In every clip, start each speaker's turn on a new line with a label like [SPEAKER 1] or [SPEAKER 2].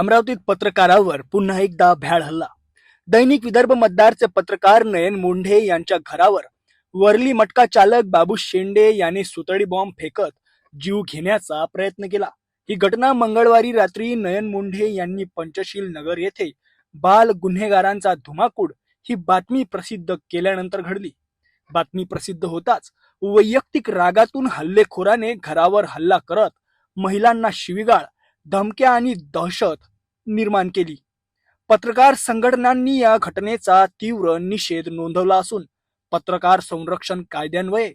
[SPEAKER 1] अमरावतीत पत्रकारावर पुन्हा एकदा भ्याड हल्ला. दैनिक विदर्भ मतदारचे पत्रकार नयन मुंढे यांच्या घरावर वरली मटका चालक बाबू शेंडे याने सुतळी बॉम्ब फेकत जीव घेण्याचा प्रयत्न केला. ही घटना मंगळवारी रात्री नयन मुंढे यांनी पंचशील नगर येथे बाल गुन्हेगारांचा धुमाकूड ही बातमी प्रसिद्ध केल्यानंतर घडली. बातमी प्रसिद्ध होताच वैयक्तिक रागातून हल्लेखोराने घरावर हल्ला करत महिलांना शिविगाळ धमक्या आणि दहशत निर्माण केली. पत्रकार संघटनांनी या घटनेचा तीव्र निषेध नोंदवला असून पत्रकार संरक्षण कायद्यान्वये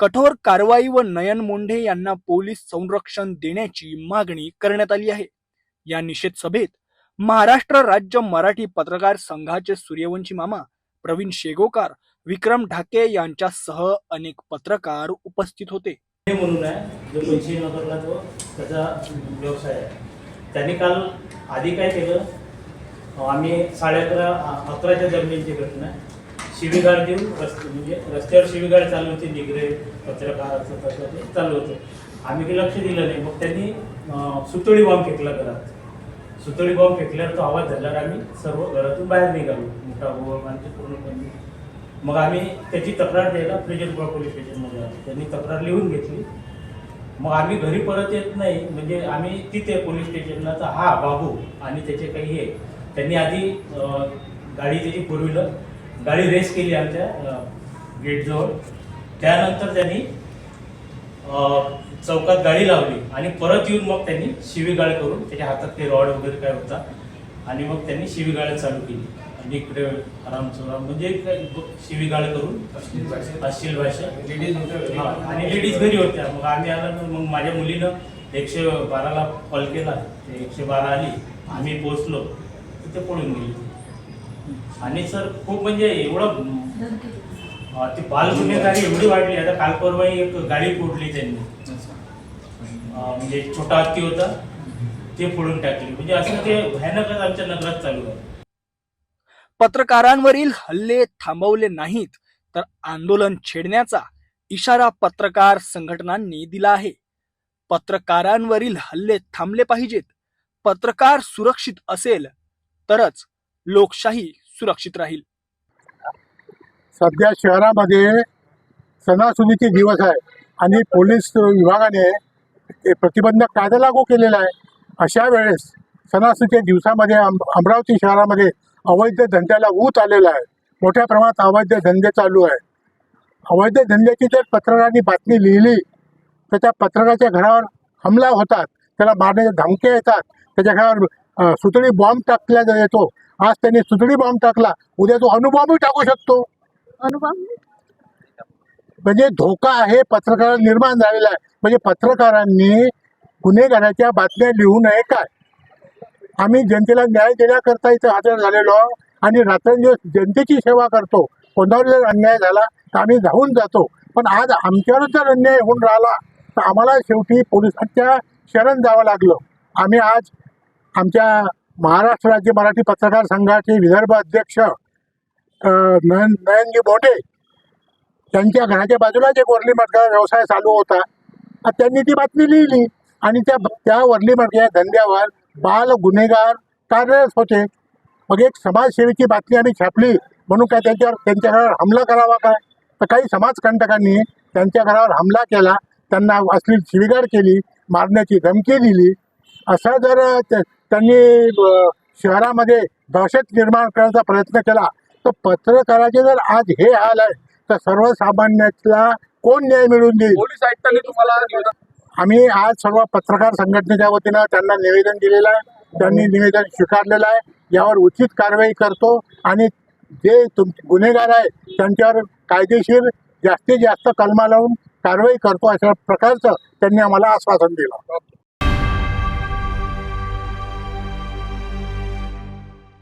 [SPEAKER 1] कठोर कारवाई व नयन मुंढे यांना पोलीस संरक्षण देण्याची मागणी करण्यात आली आहे. या निषेध सभेत महाराष्ट्र राज्य मराठी पत्रकार संघाचे सूर्यवंशी मामा प्रवीण शेगोकार विक्रम ढाके यांच्यासह अनेक पत्रकार उपस्थित होते.
[SPEAKER 2] म्हणून आहे जो पैसे नगरला तो त्याचा व्यवसाय आहे. त्यांनी काल आधी काय केलं? आम्ही साडे अकरा अकराच्या दरम्यानची घटना शिवीगाळ देऊन रस्ते म्हणजे रस्त्यावर शिवीगाळ चालू होती निगरे पत्रकाराचं तसं ते चालू होतं. आम्ही काही लक्ष दिलं नाही. मग त्यांनी सुतळी बॉम्ब फेकला घरात. सुतळी बॉम्ब फेकल्यावर तो आवाज झाल्यावर आम्ही सर्व घरातून बाहेर निघालो. मोठा गोळ आणि पूर्णपणे. मग आम्ही त्याची तक्रार द्यायला प्रेजनपुरा पोलीस स्टेशनमध्ये आलो. त्यांनी तक्रार लिहून घेतली. मग आम्ही घरी परत येत नाही. म्हणजे आम्ही तिथे पोलीस स्टेशनला तर हा बाबू आणि त्याचे काही हे. त्यांनी आधी गाडी त्याची फोर व्हीलर गाडी रेस केली आमच्या गेटजवळ. त्यानंतर त्यांनी चौकात गाडी लावली आणि परत येऊन मग त्यांनी शिवीगाळ करून त्याच्या हातात ते रॉड वगैरे काय होता आणि मग त्यांनी शिवीगाळ चालू केली. आणि इकडे आराम चोराम म्हणजे काय शिवीगाळ करून अश्लील भाषा. हा, आणि लेडीज घरी होत्या. मग आम्ही आलो मग माझ्या मुलीनं एकशे बाराला कॉल केला. ते एकशे बारा आली. आम्ही पोहोचलो. तिथे पळून गेली. आणि सर खूप म्हणजे एवढं ती बाल गुन्हेगारी एवढी वाढली. आता काल परवा एक गाडी फोडली त्यांनी. म्हणजे छोटा हत्ती होता. ते फोडून टाकली. म्हणजे असं ते भयानकच आमच्या नगरात चालू आहे.
[SPEAKER 1] पत्रकारांवरील हल्ले थांबवले नाहीत तर आंदोलन छेडण्याचा इशारा पत्रकार संघटनांनी दिला आहे. पत्रकारांवरील हल्ले थांबले पाहिजेत. पत्रकार सुरक्षित असेल तरच लोकशाही सुरक्षित राहील.
[SPEAKER 3] सध्या शहरामध्ये सणासुदीचे दिवस आहे आणि पोलीस विभागाने प्रतिबंधक कायदा लागू केलेला आहे. अशा वेळेस सणासुदीच्या दिवसामध्ये अमरावती शहरामध्ये अवैध धंद्याला ऊत आलेला आहे. मोठ्या प्रमाणात अवैध धंदे चालू आहे. अवैध धंद्याची जर पत्रकारांनी बातमी लिहिली तर त्या पत्रकाराच्या घरावर हमला होतात. त्याला मारण्याच्या धमक्या येतात. त्याच्या घरावर सुतळी बॉम्ब टाकला येतो आज त्यांनी सुतळी बॉम्ब टाकला. उद्या तो अणुबॉम्बही टाकू शकतो.
[SPEAKER 4] अनुभव
[SPEAKER 3] म्हणजे धोका आहे. पत्रकार निर्माण झालेला आहे. म्हणजे पत्रकारांनी गुन्हेगाराच्या बातम्या लिहू नये काय आम्ही जनतेला न्याय देण्याकरता इथे हजर झालेलो आहोत आणि रात्रंदिवस जनतेची सेवा करतो. कोणावर जर अन्याय झाला तर आम्ही धावून जातो. पण आज आमच्यावर जर अन्याय होऊन राहिला तर आम्हाला शेवटी पोलिसांच्या शरण जावं लागलं. आम्ही आज आमच्या महाराष्ट्र राज्य मराठी पत्रकार संघाचे विदर्भ अध्यक्ष नयन नयनजी बोंडे त्यांच्या घराच्या बाजूलाच एक वरली मटका व्यवसाय चालू होता त्यांनी ती बातमी लिहिली आणि त्या त्या वरली मटक्या धंद्यावर बाल गुन्हेगार कार्यरत होते. मग एक समाजसेवेची बातमी आम्ही छापली. म्हणून काय त्यांच्यावर त्यांच्या घरावर हमला करावा काय? तर काही समाजकंटकांनी त्यांच्या घरावर हमला केला. त्यांना असली शिवीगाड केली मारण्याची धमकी दिली. असा जर त्या- त्यांनी शहरामध्ये दहशत निर्माण करण्याचा प्रयत्न केला तर पत्रकाराचे जर आज हे हाल आहे तर सर्वसामान्यातला कोण न्याय मिळून देईल?
[SPEAKER 5] पोलीस आयुक्तांनी तुम्हाला
[SPEAKER 3] आम्ही आज सर्व पत्रकार संघटनेच्या वतीनं त्यांना निवेदन दिलेलं आहे. त्यांनी निवेदन स्वीकारलेलं आहे. यावर उचित कारवाई करतो आणि जे तुम गुन्हेगार आहे त्यांच्यावर कायदेशीर जास्तीत जास्त कलमा लावून कारवाई करतो अशा प्रकारचं त्यांनी आम्हाला आश्वासन दिलं.